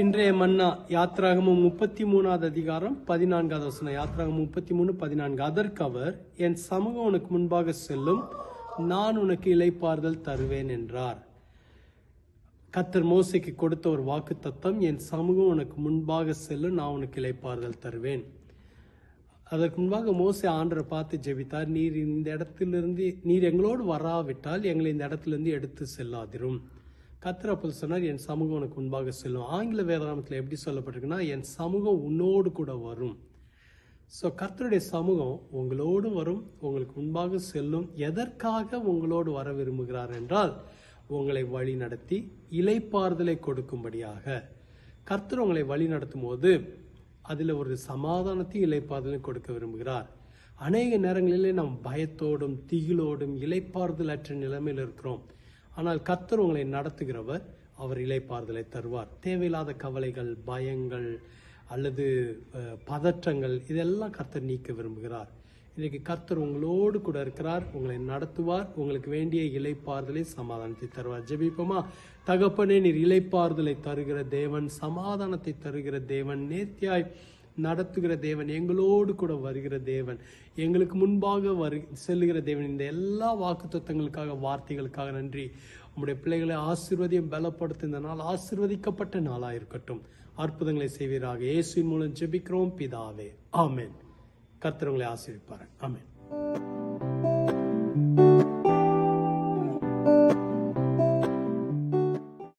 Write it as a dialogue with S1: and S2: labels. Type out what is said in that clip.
S1: இன்றைய மன்னா யாத்ராகமும் முப்பத்தி மூணாவது அதிகாரம் பதினான்காவது வசனம். யாத்ராகம் முப்பத்தி மூணு பதினான்கு. அதற்கு அவர் என் சமூகம் உனக்கு முன்பாக செல்லும் நான் உனக்கு இலைப்பாறுதல் தருவேன் என்றார். கத்தர் மோசைக்கு கொடுத்த ஒரு வாக்கு தத்தம் என் சமூகம் உனக்கு முன்பாக செல்லும் நான் உனக்கு இலைப்பாறுதல் தருவேன் அதற்கு முன்பாக மோசே ஆண்டரை பார்த்து ஜெபித்தார் நீர் இந்த இடத்திலிருந்து நீர் எங்களோடு வராவிட்டால் எங்களை இந்த இடத்திலிருந்து எடுத்து செல்லாதிரும். கத்தர் அப்போது சொன்னார் என் சமூகம் உனக்கு முன்பாக செல்லும். ஆங்கில வேதாளத்தில் எப்படி சொல்லப்பட்டிருக்குன்னா என் சமூகம் உன்னோடு கூட வரும். ஸோ கர்த்தருடைய சமூகம் உங்களோடு வரும் உங்களுக்கு முன்பாக செல்லும். எதற்காக உங்களோடு வர விரும்புகிறார் என்றால் உங்களை வழி நடத்தி இலைப்பாறுதலை கொடுக்கும்படியாக. கர்த்தர் உங்களை வழி நடத்தும் போது அதில் ஒரு சமாதானத்தையும் இலைப்பாறுதலையும் கொடுக்க விரும்புகிறார். அநேக நேரங்களிலே நாம் பயத்தோடும் திகிலோடும் இலைப்பாறுதல் அற்ற நிலைமையில் இருக்கிறோம். ஆனால் கத்தர் உங்களை நடத்துகிறவர் அவர் இலைப்பாறுதலை தருவார். தேவையில்லாத கவலைகள் பயங்கள் அல்லது பதற்றங்கள் இதெல்லாம் கர்த்தர் நீக்க விரும்புகிறார். இன்றைக்கு கர்த்தர் உங்களோடு கூட இருக்கிறார் உங்களை நடத்துவார் உங்களுக்கு வேண்டிய இலைப்பாறுதலை சமாதானத்தை தருவார். ஜெபிப்போமா? தகப்பனே நீர் இலைப்பாறுதலை தருகிற தேவன் சமாதானத்தை தருகிற தேவன் நேர்த்தியாய் நடத்துகிற தேவன் எங்களோடு கூட வருகிற தேவன் எங்களுக்கு முன்பாக வரு செல்லுகிற தேவன். இந்த எல்லா வாக்குத்தத்தங்களுக்காக வார்த்தைகளுக்காக நன்றி. உங்களுடைய பிள்ளைகளை ஆசீர்வதியும் பலப்படுத்த இந்த நாள் ஆசீர்வதிக்கப்பட்ட நாளாக இருக்கட்டும். அற்புதங்களை செய்வீராக. இயேசுவின் மூலம் ஜெபிக்கிறோம். பிதாவே. ஆமேன். கர்த்தர் உங்களை ஆசீர்விப்பார் ஆமேன்.